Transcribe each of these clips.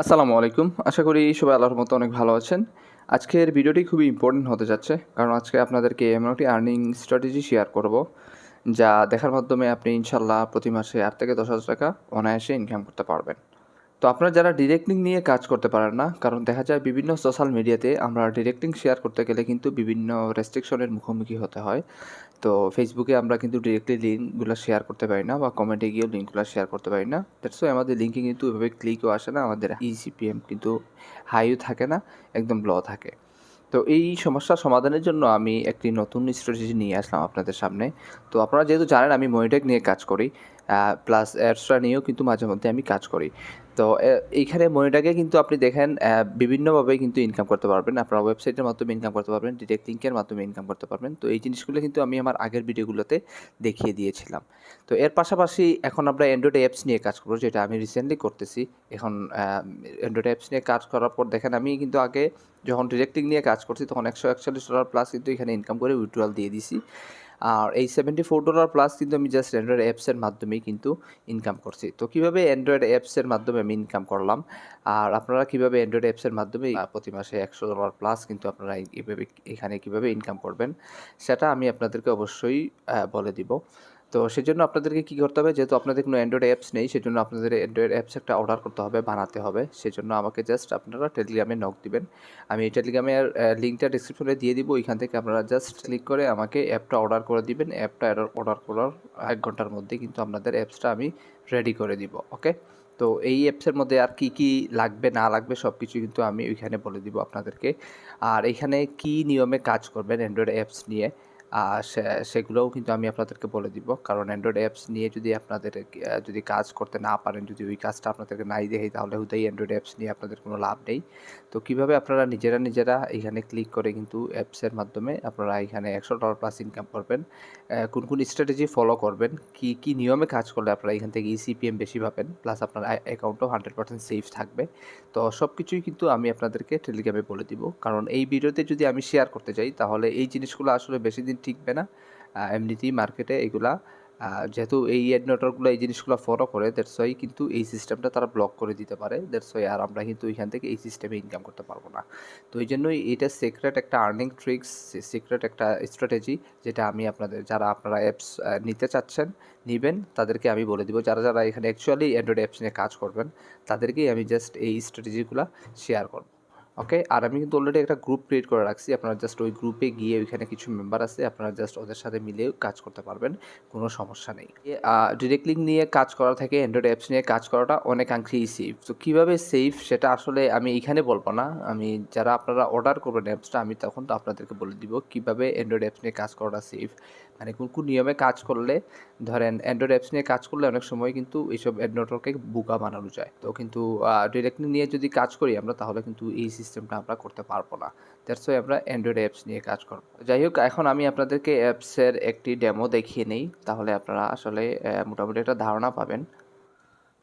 আসসালামু আলাইকুম। আশা করি সবাই আল্লাহর মতো অনেক ভালো আছেন। আজকের ভিডিওটি খুবই ইম্পর্টেন্ট হতে যাচ্ছে, কারণ আজকে আপনাদেরকে এমন একটি আর্নিং স্ট্র্যাটেজি শেয়ার করব, যা দেখার মাধ্যমে আপনি ইনশাল্লাহ প্রতি মাসে আট থেকে দশ হাজার টাকা অনায়াসে ইনকাম করতে পারবেন। তো আপনারা যারা ডিরেক্টিং নিয়ে কাজ করতে পারেন না, কারণ দেখা যায় বিভিন্ন সোশ্যাল মিডিয়াতে আমরা ডিরেক্টিং শেয়ার করতে গেলে কিন্তু বিভিন্ন রেস্ট্রিকশনের মুখোমুখি হতে হয়। তো ফেসবুকে আমরা কিন্তু ডিরেক্টলি লিঙ্কগুলো শেয়ার করতে পারি না বা কমেন্টে গিয়েও লিঙ্কগুলো শেয়ার করতে পারি না। দ্যাটস ওয়াই আমাদের লিঙ্কে কিন্তু এভাবে ক্লিকও আসে না, আমাদের ইসিপিএম কিন্তু হাইও থাকে না, একদম লো থাকে। তো এই সমস্যার সমাধানের জন্য আমি একটি নতুন স্ট্র্যাটেজি নিয়ে আসলাম আপনাদের সামনে। তো আপনারা যেহেতু জানেন আমি মনিটেক নিয়ে কাজ করি প্লাস অ্যাডসরা নিয়েও কিন্তু মাঝে মধ্যে আমি কাজ করি। তো এইখানে মনিটাকে কিন্তু আপনি দেখেন বিভিন্নভাবে কিন্তু ইনকাম করতে পারবেন। আপনার ওয়েবসাইটের মাধ্যমে ইনকাম করতে পারবেন ডিরেক্ট মাধ্যমে ইনকাম করতে পারবেন। তো এই জিনিসগুলো কিন্তু আমি আমার আগের ভিডিওগুলোতে দেখিয়ে দিয়েছিলাম। তো এর পাশাপাশি এখন আমরা অ্যান্ড্রয়েড অ্যাপস নিয়ে কাজ করব, যেটা আমি রিসেন্টলি করতেছি। এখন অ্যান্ড্রয়েড অ্যাপস নিয়ে কাজ করার পর দেখেন, আমি কিন্তু আগে যখন ডিরেক্টিং নিয়ে কাজ করছি, তখন একশো একচল্লিশ ডলার প্লাস কিন্তু এখানে ইনকাম করে উইথড্রয়াল দিয়ে দিছি। আর এই সেভেন্টি ফোর ডলার প্লাস কিন্তু আমি জাস্ট অ্যান্ড্রয়েড অ্যাপসের মাধ্যমেই কিন্তু ইনকাম করছি। তো কীভাবে অ্যান্ড্রয়েড অ্যাপসের মাধ্যমে আমি ইনকাম করলাম? আর আপনারা কীভাবে অ্যান্ড্রয়েড অ্যাপসের মাধ্যমে প্রতি মাসে একশো ডলার প্লাস কিন্তু আপনারা এভাবে, এখানে কীভাবে ইনকাম করবেন? সেটা আমি আপনাদেরকে অবশ্যই বলে দিব। তো সেজন্য আপনাদেরকে কী করতে হবে? যেহেতু আপনাদের কোনো অ্যান্ড্রয়েড অ্যাপস নেই, সেজন্য আপনাদের অ্যান্ড্রয়েড অ্যাপস একটা অর্ডার করতে হবে, বানাতে হবে। সেজন্য আমাকে জাস্ট আপনারা টেলিগ্রামে নক দিবেন। আমি এই টেলিগ্রামের লিঙ্কটা ডিসক্রিপশনে দিয়ে দিব। ওইখান থেকে আপনারা জাস্ট ক্লিক করে আমাকে অ্যাপটা অর্ডার করে দিবেন। অ্যাপটা অর্ডার করার এক ঘণ্টার মধ্যে কিন্তু আপনাদের অ্যাপসটা আমি রেডি করে দিব ওকে তো এই অ্যাপসের মধ্যে আর কি কি লাগবে, না লাগবে সব কিছু কিন্তু আমি ওইখানে বলে দিব আপনাদেরকে। আর এখানে কি নিয়মে কাজ করবেন অ্যান্ড্রয়েড অ্যাপস নিয়ে? সেগুলোও কিন্তু আমি আপনাদেরকে বলে দিব। কারণ অ্যান্ড্রয়েড অ্যাপস নিয়ে যদি আপনাদের যদি কাজ করতে না পারেন, যদি ওই কাজটা আপনাদেরকে নাই দেখে তাহলে হুদাই অ্যান্ড্রয়েড অ্যাপস নিয়ে আপনাদের কোনো লাভ নেই। তো কীভাবে আপনারা নিজেরা নিজেরা এখানে ক্লিক করে কিন্তু অ্যাপসের মাধ্যমে আপনারা এখানে একশো ডলার প্লাস ইনকাম করবেন। কোন কোন স্ট্র্যাটেজি ফলো করবেন? কি কি নিয়মে কাজ করলে আপনারা এখান থেকে ইসিপিএম বেশি পাবেন? প্লাস আপনার অ্যাকাউন্টও হান্ড্রেড পার্সেন্ট সেফ থাকবে। তো সব কিছুই কিন্তু আমি আপনাদেরকে টেলিগ্রামে বলে দিব। কারণ এই ভিডিওতে যদি আমি শেয়ার করতে চাই তাহলে এই জিনিসগুলো আসলে বেশি দিন টিকবে না। এমনিতেই মার্কেটে এগুলা যেহেতু এই অ্যাড নেটওয়ার্কগুলো এই জিনিসগুলো ফলো করে দ্যাটস ওয়াই কিন্তু এই সিস্টেমটা তারা ব্লক করে দিতে পারে। দ্যাটস ওয়াই আর আমরা কিন্তু এখান থেকে এই সিস্টেমে ইনকাম করতে পারব না। তো এই জন্যই এটা সিক্রেট একটা আর্নিং ট্রিক্স সিক্রেট একটা স্ট্র্যাটেজি যেটা আমি আপনাদের, যারা আপনারা অ্যাপস নিতে চাচ্ছেন, নেবেন, তাদেরকে আমি বলে দিব। যারা যারা এখানে অ্যাকচুয়ালি অ্যান্ড্রয়েড অ্যাপস নিয়ে কাজ করবেন, তাদেরকেই আমি জাস্ট এই স্ট্র্যাটেজিগুলো শেয়ার করব। ওকে আর আমি কিন্তু অলরেডি একটা গ্রুপ ক্রিয়েট করে রাখছি। আপনারা জাস্ট ওই গ্রুপে গিয়ে ওইখানে কিছু মেম্বার আছে, আপনারা জাস্ট ওদের সাথে মিলেও কাজ করতে পারবেন, কোনো সমস্যা নেই। ডিরেক্ট লিঙ্ক নিয়ে কাজ করা থেকে অ্যান্ড্রয়েড অ্যাপস নিয়ে কাজ করাটা অনেকাংশেই সেফ তো কীভাবে সেফ সেটা আসলে আমি এখানে বলব না। আমি, যারা আপনারা অর্ডার করবেন অ্যাপসটা আমি তখন তো আপনাদেরকে বলে দিব কীভাবে অ্যান্ড্রয়েড অ্যাপস নিয়ে কাজ করাটা সেফ মানে কোন কোন নিয়মে কাজ করলে, ধরেন অ্যান্ড্রয়েড অ্যাপস নিয়ে কাজ করলে অনেক সময় কিন্তু এইসব অ্যাড নেটওয়ার্কে বোকা বানানো যায়। তো কিন্তু ডিরেক্টলি নিয়ে যদি কাজ করি আমরা, তাহলে কিন্তু এই সিস্টেমটা আমরা করতে পারব না। দ্যাটস ওয়াই আমরা অ্যান্ড্রয়েড অ্যাপস নিয়ে কাজ করব। যাই হোক, এখন আমি আপনাদেরকে অ্যাপসের একটি ডেমো দেখিয়ে নেই। তাহলে আপনারা আসলে মোটামুটি একটা ধারণা পাবেন।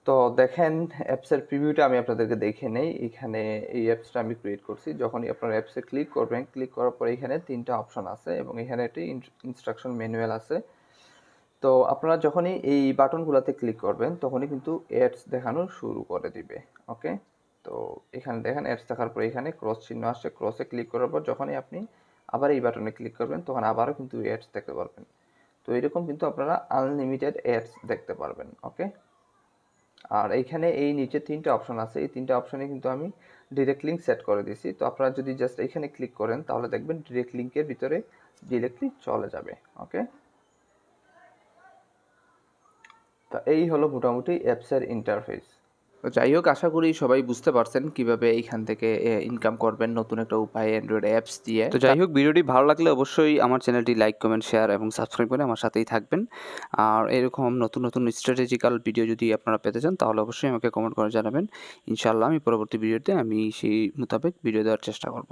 তো দেখেন, অ্যাপসের প্রিভিউটা আমি আপনাদেরকে দেখে নেই। এখানে এই অ্যাপসটা আমি ক্রিয়েট করছি। যখনই আপনার অ্যাপসে ক্লিক করবেন ক্লিক করার পরে এখানে তিনটা অপশন আছে এবং এখানে একটি ইনস্ট্রাকশন ম্যানুয়াল আছে। তো আপনারা যখনই এই বাটনগুলোতে ক্লিক করবেন, তখনই কিন্তু অ্যাডস দেখানো শুরু করে দিবে। ওকে তো এখানে দেখেন অ্যাডস দেখার পরে এখানে ক্রস চিহ্ন আসছে। ক্রসে ক্লিক করার পর যখনই আপনি আবার এই বাটনে ক্লিক করবেন, তখন আবারও কিন্তু অ্যাডস দেখতে পারবেন। তো এরকম কিন্তু আপনারা আনলিমিটেড অ্যাডস দেখতে পারবেন। ওকে আর এইখানে এই নিচে তিনটে অপশন আছে। এই তিনটে অপশনে কিন্তু আমি ডিরেক্ট লিঙ্ক সেট করে দিয়েছি। তো আপনারা যদি জাস্ট এখানে ক্লিক করেন, তাহলে দেখবেন ডিরেক্ট লিঙ্কের ভিতরে ডিরেক্টলি চলে যাবে। ওকে তা এই হলো মোটামুটি অ্যাপসের ইন্টারফেস তো যাই হোক, আশা করি সবাই বুঝতে পারছেন কীভাবে এইখান থেকে ইনকাম করবেন নতুন একটা উপায় অ্যান্ড্রয়েড অ্যাপস দিয়ে। তো যাই হোক, ভিডিওটি ভালো লাগলে অবশ্যই আমার চ্যানেলটি লাইক কমেন্ট শেয়ার এবং সাবস্ক্রাইব করে আমার সাথেই থাকবেন। আর এরকম নতুন নতুন স্ট্র্যাটেজিক্যাল ভিডিও যদি আপনারা পেতে চান, তাহলে অবশ্যই আমাকে কমেন্ট করে জানাবেন। ইনশাল্লাহ আমি পরবর্তী ভিডিওতে আমি সেই মোতাবেক ভিডিও দেওয়ার চেষ্টা করব।